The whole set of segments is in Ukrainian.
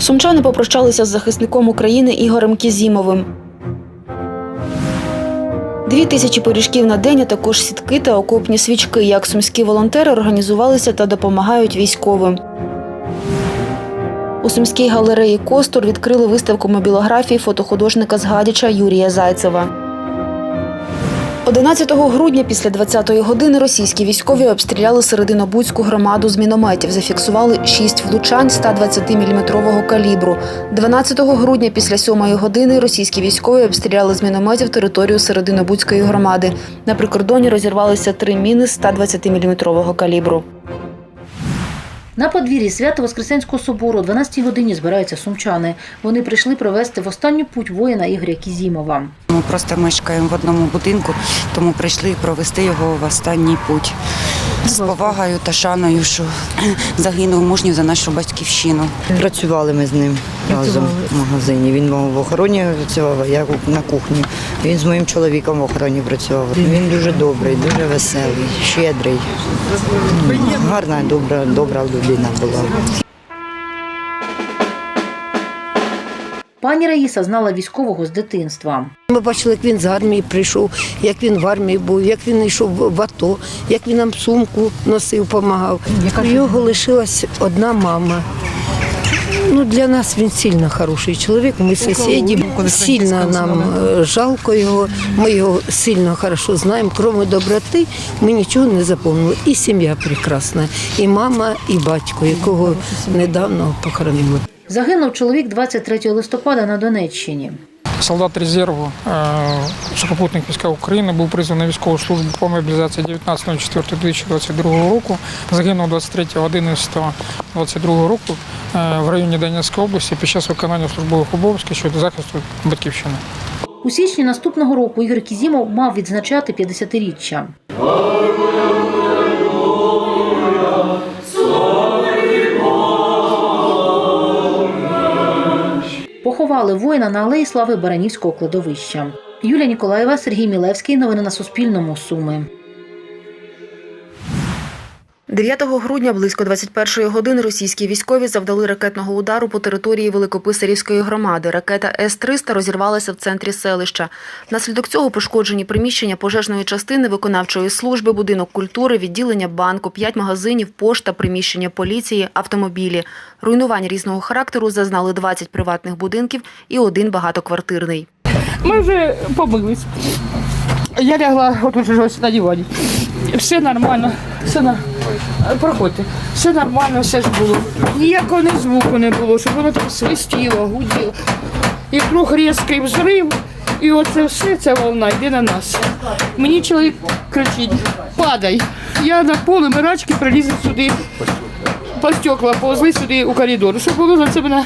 Сумчани попрощалися з захисником України Ігорем Кізімовим. Дві тисячі пиріжків на день, а також сітки та окопні свічки. Як сумські волонтери організувалися та допомагають військовим. У сумській галереї Костур відкрили виставку мобілографії фотохудожника з Гадяча Юрія Зайцева. 11 грудня після 20-ї години російські військові обстріляли серединобудську громаду з мінометів. Зафіксували 6 влучань 120-мм калібру. 12 грудня після 7-ї години російські військові обстріляли з мінометів територію серединобудської громади. На прикордоні розірвалися три міни 120-мм калібру. На подвір'ї Свято-Воскресенського собору о 12-й годині збираються сумчани. Вони прийшли провести в останню путь воїна Ігоря Кізімова. Ми просто мешкаємо в одному будинку, тому прийшли провести його в останній путь. З повагою та шаною, що загинув мужнів за нашу батьківщину. Працювали ми з ним разом в магазині. Він в охороні працював, а я на кухні. Він з моїм чоловіком в охороні працював. Він дуже добрий, дуже веселий, щедрий. Гарна, добра, добра людина була. Пані Раїса знала військового з дитинства. Ми бачили, як він з армії прийшов, як він в армії був, як він йшов в АТО, як він нам сумку носив, допомагав. У його лишилась одна мама. Ну, для нас він сильно хороший чоловік. Ми сусіді. Сильно нам е, жалко його. Ми його сильно хорошо знаємо. Крім доброти, ми нічого не запомнили. І сім'я прекрасна, і мама, і батько, якого недавно похоронили. Загинув чоловік 23 листопада на Донеччині. Солдат резерву е, сухопутних військ України був призваний військову службу по мобілізації 19.04.2022 року. Загинув 23.11.22 року е, в районі Донецької області під час виконання службових обов'язків щодо захисту батьківщини. У січні наступного року Ігор Кізімов мав відзначати 50-річчя. Поховали воїна на алеї слави Баранівського кладовища. Юлія Ніколаєва, Сергій Мілевський. Новини на Суспільному. Суми. 9 грудня близько 21-ї години російські військові завдали ракетного удару по території Великописарівської громади. Ракета С-300 розірвалася в центрі селища. Внаслідок цього пошкоджені приміщення пожежної частини виконавчої служби, будинок культури, відділення банку, п'ять магазинів, пошта, приміщення поліції, автомобілі. Руйнувань різного характеру зазнали 20 приватних будинків і один багатоквартирний. Ми вже побились. Я лягла же на дивані. Все нормально, все на... проходьте. Все нормально, все ж було. Ніякого ні звуку не було, щоб воно так свистіло, гуділо. І вдруг різкий взрив, і оце все, ця волна йде на нас. Мені чоловік кричить, падай. Я на поле мирачки прилізла сюди, по стекла повзли сюди у коридор. Щоб було на це мене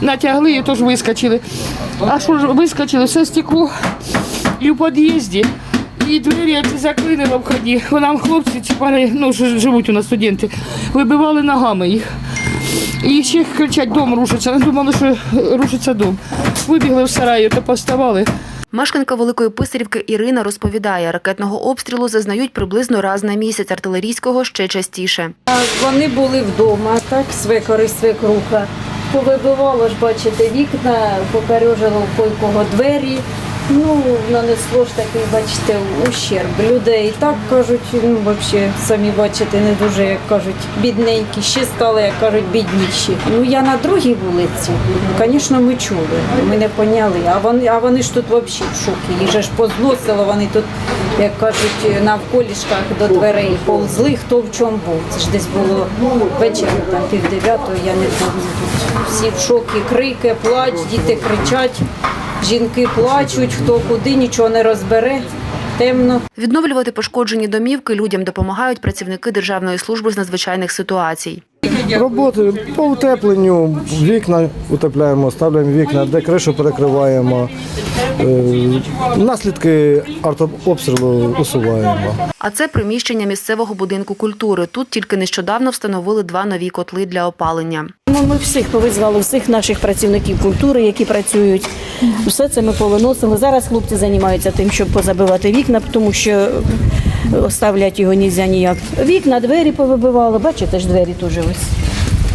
натягли і теж вискочили. А що ж вискочили, все стекло і в під'їзді. І двері ці заклинили в ході. Нам хлопці ці пани, ну ж- живуть у нас студенти, вибивали ногами їх. І ще кричать, дом рушиться. Ми думали, що рушиться дом. Вибігли в сараї, то поставали. Мешканка Великої Писарівки Ірина розповідає, ракетного обстрілу зазнають приблизно раз на місяць, артилерійського ще частіше. Вони були вдома, так, свекори, свекруха. Повибивало ж, бачите, вікна, покорюжило в кого двері. Ну, нанесло ж такий, бачите, ущерб. Людей так кажуть, ну, взагалі, самі бачите, не дуже, як кажуть, бідненькі, ще стали, як кажуть, бідніші. Ну, я на другій вулиці, звісно, ми чули, ми не поняли. А вони, а вони ж тут взагалі в шокі. Їх ж позносило, вони тут, як кажуть, навколішках до дверей повзли, хто в чому був. Це ж десь було ввечері, там пів дев'ятого, я не пам'ятаю. Всі в шокі, крики, плач, діти кричать, жінки плачуть, хто куди, нічого не розбере. Темно. Відновлювати пошкоджені домівки людям допомагають працівники Державної служби з надзвичайних ситуацій. Роботи по утепленню, вікна утепляємо, ставляємо вікна, де кришу перекриваємо. Е, Наслідки артобстрілу усуваємо. А це приміщення місцевого будинку культури. Тут тільки нещодавно встановили два нові котли для опалення. Ну, Ми всіх повизвали, всіх наших працівників культури, які працюють. Все це ми повиносили. Зараз хлопці займаються тим, щоб позабивати вікна, тому що оставлять його нельзя ніяк. Вікна, двері повибивали. Бачите ж двері теж ось.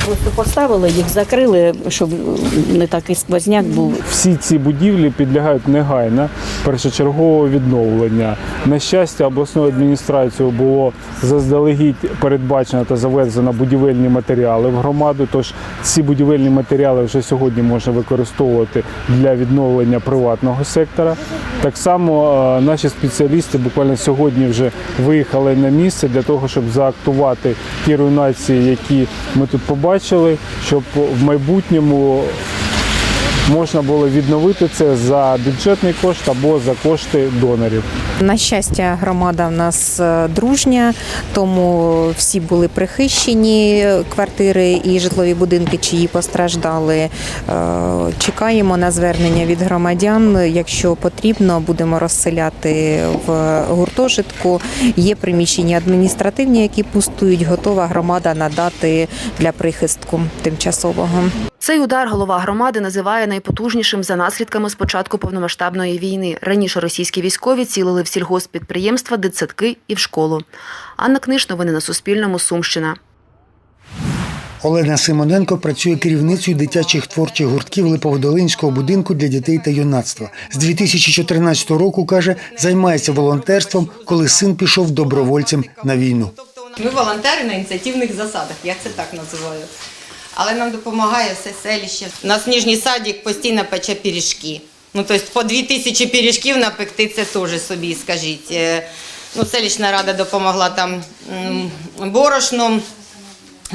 Просто поставили їх, закрили, щоб не такий сквозняк був. Всі ці будівлі підлягають негайно першочергового відновлення. На щастя, обласною адміністрацією було заздалегідь передбачено та завезено будівельні матеріали в громаду. Тож ці будівельні матеріали вже сьогодні можна використовувати для відновлення приватного сектора. Так само е, наші спеціалісти буквально сьогодні вже виїхали на місце для того, щоб заактувати ті руйнації, які ми тут побачили, щоб в майбутньому можна було відновити це за бюджетний кошт або за кошти донорів. На щастя, громада в нас е, дружня, тому всі були прихищені квартири і житлові будинки, чиї постраждали. Е, Чекаємо на звернення від громадян. Якщо потрібно, будемо розселяти в гуртожитку. Є приміщення адміністративні, які пустують. Готова громада надати для прихистку тимчасового. Цей удар голова громади називає найпотужнішим за наслідками спочатку повномасштабної війни. Раніше російські військові цілили в сільгосппідприємства, дитсадки і в школу. Анна Книж, новини на Суспільному, Сумщина. Олена Симоненко працює керівницею дитячих творчих гуртків Липоводолинського будинку для дітей та юнацтва. З 2014 року каже, займається волонтерством, коли син пішов добровольцем на війну. Ми волонтери на ініціативних засадах, я це так називаю. Але нам допомагає все селище. У нас ніжній садик постійно пече пиріжки. Ну, тобто по дві тисячі пиріжків напекти це теж собі, скажіть. Е, Ну, селищна рада допомогла там борошном.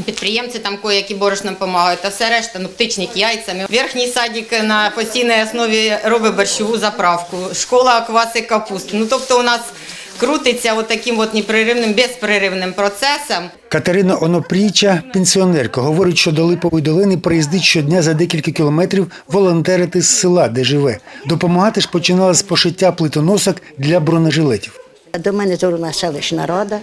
Підприємці там кое-які борошном допомагають, а все решта, ну, птичник яйцями. Верхній садик на постійній основі робить борщову заправку. Школа квасить капусту. Ну, тобто у нас крутиться от таким от непреривним, безперервним процесом. Катерина Онопріча, пенсіонерка, говорить, що до Липової долини приїздить щодня за декілька кілометрів волонтерити з села, де живе. Допомагати ж починала з пошиття плитоносок для бронежилетів. До мене звернула селищна рада.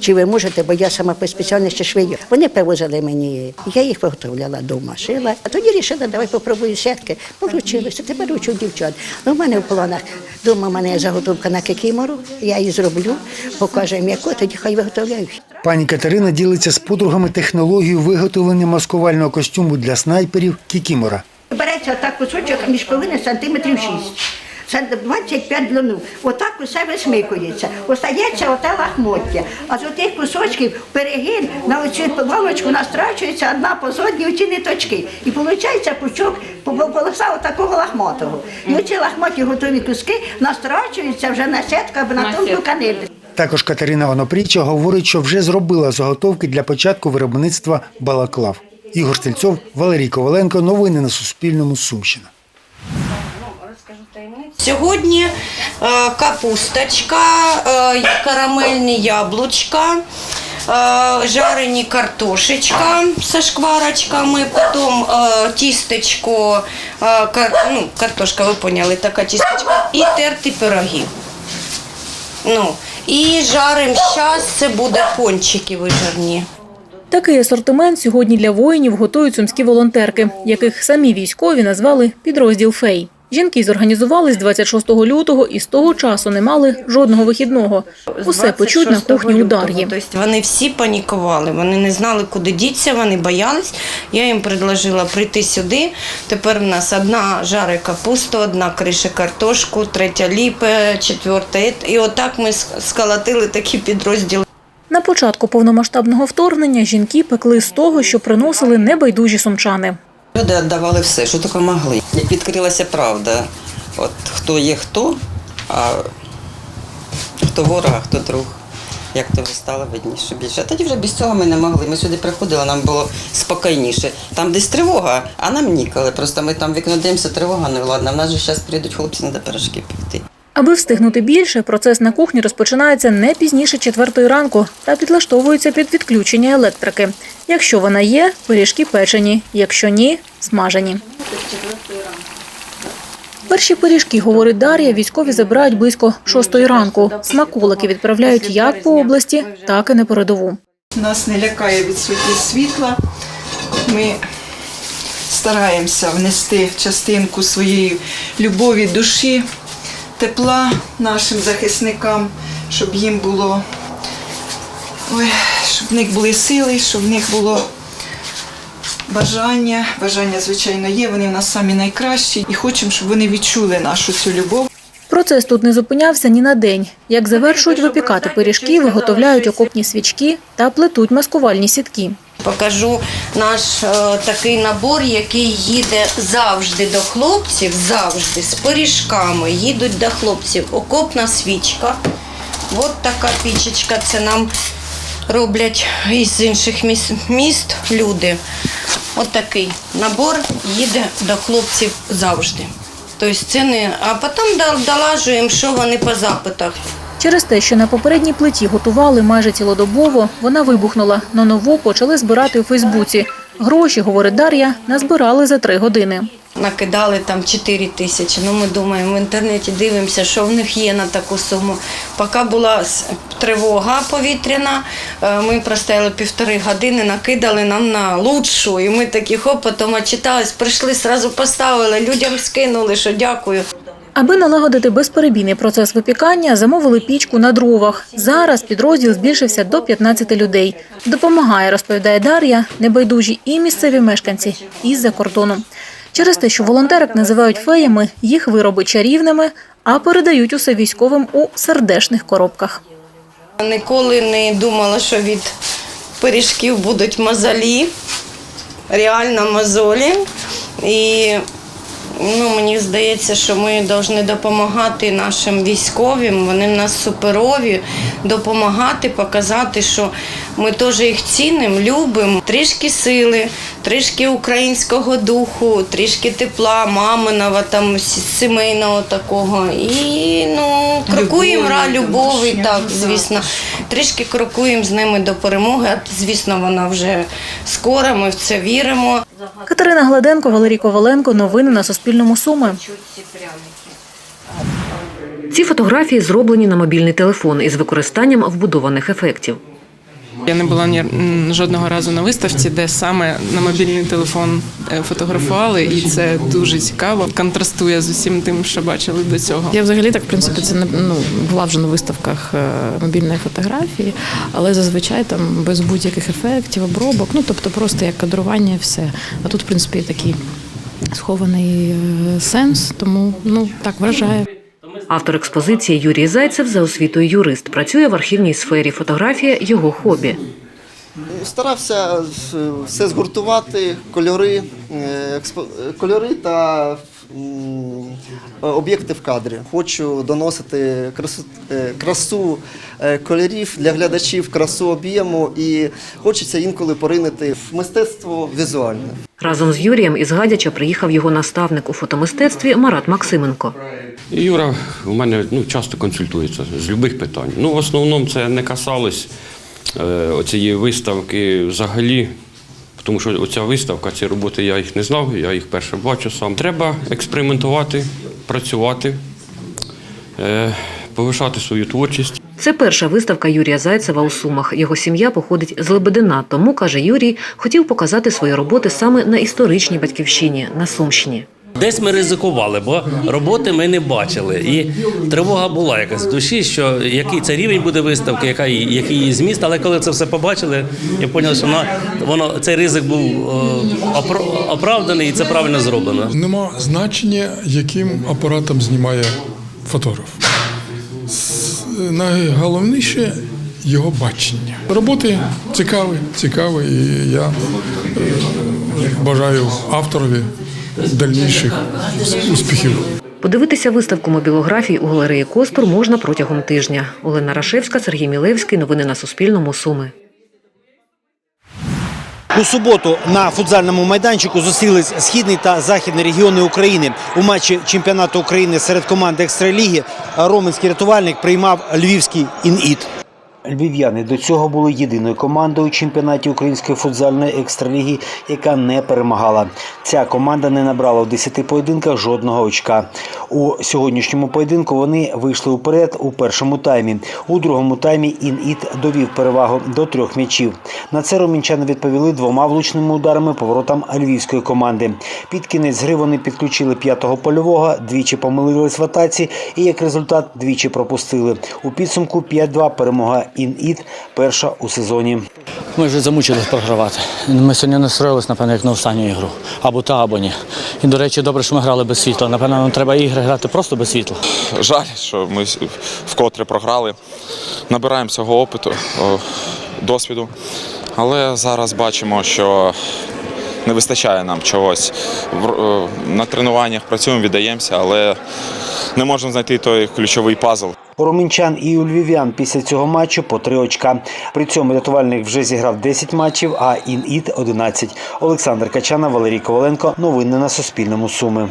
Чи ви можете, бо я сама по спеціальності швею. Вони привозили мені, я їх виготовляла вдома, шила. А тоді вирішила, давай попробую сітки. Повчилася, тепер учу дівчат. Ну, в мене в планах вдома в мене заготовка на кикімору, я її зроблю, покажемо яку, тоді хай виготовляють. Пані Катерина ділиться з подругами технологією виготовлення маскувального костюму для снайперів Кікімора. Береться отак кусочок між половини сантиметрів 6. Це 25 длину. Отак усе висмикується. Остається оте лахмоття. А з отих кусочків перегин на оцю палочку настрачується одна по зодні оці ниточки. І виходить пучок по- по- полоса отакого лахмотого. І оці лахмоті готові куски настрачуються вже на сітку або на тонку канель. Також Катерина Онопріча говорить, що вже зробила заготовки для початку виробництва балаклав. Ігор Стельцов, Валерій Коваленко. Новини на Суспільному. Сумщина. Сьогодні е, капусточка, е, карамельні яблучка, е, жарені картошечка з шкварочками, потім тістечко, ну, картошка, ви поняли, така тістечка, і терті пироги. Ну, і жарим зараз, це буде пончики вижарні. Такий асортимент сьогодні для воїнів готують сумські волонтерки, яких самі військові назвали підрозділ Фей. Жінки зорганізувались 26 лютого і з того часу не мали жодного вихідного. Усе печуть на кухні у Дар'ї. Тобто вони всі панікували, вони не знали, куди діться, вони боялись. Я їм предложила прийти сюди. Тепер в нас одна жарить капусту, одна крише картошку, третя ліпе, четверта. І отак ми сколотили такі підрозділи. На початку повномасштабного вторгнення жінки пекли з того, що приносили небайдужі сумчани. Люди віддавали все, що тільки могли. Як відкрилася правда, от хто є хто, а хто ворог, а хто друг. Як то вже стало видніше більше. Тоді вже без цього ми не могли. Ми сюди приходили, нам було спокійніше. Там десь тривога, а нам ніколи. Просто ми там вікно дивимося, тривога не ладно, В нас же зараз прийдуть хлопці, треба пирожки пекти. Аби встигнути більше, процес на кухні розпочинається не пізніше четвертої ранку та підлаштовується під відключення електрики. Якщо вона є, пиріжки печені, якщо ні, смажені. Перші пиріжки, говорить Дар'я, військові забирають близько шостої ранку. Смаколики відправляють як по області, так і на передову. Нас не лякає відсутність світла. Ми стараємося внести частинку своєї любові, душі, тепла нашим захисникам, щоб їм було, ой, щоб в них були сили, щоб в них було бажання. Бажання, звичайно, є. Вони в нас самі найкращі і хочемо, щоб вони відчули нашу цю любов. Процес тут не зупинявся ні на день. Як завершують випікати пиріжки, виготовляють окопні свічки та плетуть маскувальні сітки. Покажу наш е, такий набор, який їде завжди до хлопців, завжди з пиріжками. Їдуть до хлопців. Окопна свічка. От така пічечка. Це нам роблять із інших міс- міст люди. От такий набор їде до хлопців завжди. Тобто це не. А потім долажуємо, що вони по запитах. Через те, що на попередній плиті готували майже цілодобово, вона вибухнула. На нову почали збирати у Фейсбуці. Гроші, говорить Дар'я, назбирали за три години. Накидали там 4 тисячі. Ну, ми думаємо, в інтернеті дивимося, що в них є на таку суму. Поки була тривога повітряна, е, ми простояли півтори години, накидали нам на лучшу. І ми такі хоп, потім отчитались, прийшли, одразу поставили, людям скинули, що дякую. Аби налагодити безперебійний процес випікання, замовили пічку на дровах. Зараз підрозділ збільшився до 15 людей. Допомагає, розповідає Дар'я, небайдужі і місцеві мешканці із-за кордону. Через те, що волонтерок називають феями, їх вироби чарівними, а передають усе військовим у сердешних коробках. Ніколи не думала, що від пиріжків будуть мозолі, реально мозолі. І ну, мені здається, що ми повинні допомагати нашим військовим. Вони в нас суперові, допомагати, показати, що ми теж їх цінимо, любимо. Трішки сили, трішки українського духу, трішки тепла, маминого, там, сімейного такого. І ну, крокуємо ра, любові, так, звісно. Трішки крокуємо з ними до перемоги. А, Звісно, вона вже скоро, ми в це віримо. Катерина Гладенко, Валерій Коваленко. Новини на Суспільному Суми. Ці фотографії зроблені на мобільний телефон із використанням вбудованих ефектів. Я не була ні жодного разу на виставці, де саме на мобільний телефон е, фотографували, і це дуже цікаво. Контрастує з усім тим, що бачили до цього. Я взагалі так, в принципі, це не ну, була вже на виставках е, мобільної фотографії, але зазвичай там без будь-яких ефектів, обробок, ну тобто просто як кадрування все. А тут, в принципі, такий схований е, сенс, тому ну так вражає. Автор експозиції Юрій Зайцев за освітою юрист. Працює в архівній сфері. Фотографія його хобі. Старався все згуртувати, кольори, е, кольори та об'єкти в кадрі. Хочу доносити красу, е, красу е, кольорів для глядачів, красу об'єму і хочеться інколи поринити в мистецтво візуальне. Разом з Юрієм із Гадяча приїхав його наставник у фотомистецтві Марат Максименко. Юра у мене ну, часто консультується з будь-яких питань. Ну, в основному це не касалось е, оцієї виставки взагалі, тому що оця виставка, ці роботи я їх не знав, я їх перше бачу сам. Треба експериментувати, працювати, е, повишати свою творчість. Це перша виставка Юрія Зайцева у Сумах. Його сім'я походить з Лебедина, тому, каже Юрій, хотів показати свої роботи саме на історичній батьківщині, на Сумщині. Десь ми ризикували, бо роботи ми не бачили. І тривога була якась в душі, що який це рівень буде виставки, яка який її зміст. Але коли це все побачили, я зрозумів, що воно, воно цей ризик був е, оправданий і це правильно зроблено. Нема значення, яким апаратом знімає фотограф. Найголовніше його бачення. Роботи цікаві, цікаві, і я е, бажаю авторові дальніших успіхів. Подивитися виставку мобілографій у галереї Костур можна протягом тижня. Олена Рашевська, Сергій Мілевський. Новини на Суспільному. Суми. У суботу на футзальному майданчику зустрілись східний та західний регіони України. У матчі чемпіонату України серед команд екстраліги Роменський рятувальник приймав львівський ініт. Львів'яни до цього були єдиною командою у чемпіонаті української футзальної екстраліги, яка не перемагала. Ця команда не набрала в 10 поєдинках жодного очка. У сьогоднішньому поєдинку вони вийшли уперед у першому таймі. У другому таймі Ініт довів перевагу до трьох м'ячів. На це ромінчани відповіли двома влучними ударами по воротам львівської команди. Під кінець гри вони підключили п'ятого польового, двічі помилились в атаці і як результат двічі пропустили. У підсумку 5-2 перемога Ініт перша у сезоні. Ми вже замучились програвати. Ми сьогодні настроїлись, напевно, як на останню ігру. Або та, або ні. І, до речі, добре, що ми грали без світла. Напевно, нам треба ігри грати просто без світла. Жаль, що ми вкотре програли. Набираємо цього опиту, досвіду. Але зараз бачимо, що не вистачає нам чогось. Е, На тренуваннях працюємо, віддаємося, але не можемо знайти той ключовий пазл. У і у львів'ян після цього матчу по три очка. При цьому рятувальник вже зіграв 10 матчів, а ін-іт 11. Олександр Качана, Валерій Коваленко. Новини на Суспільному. Суми.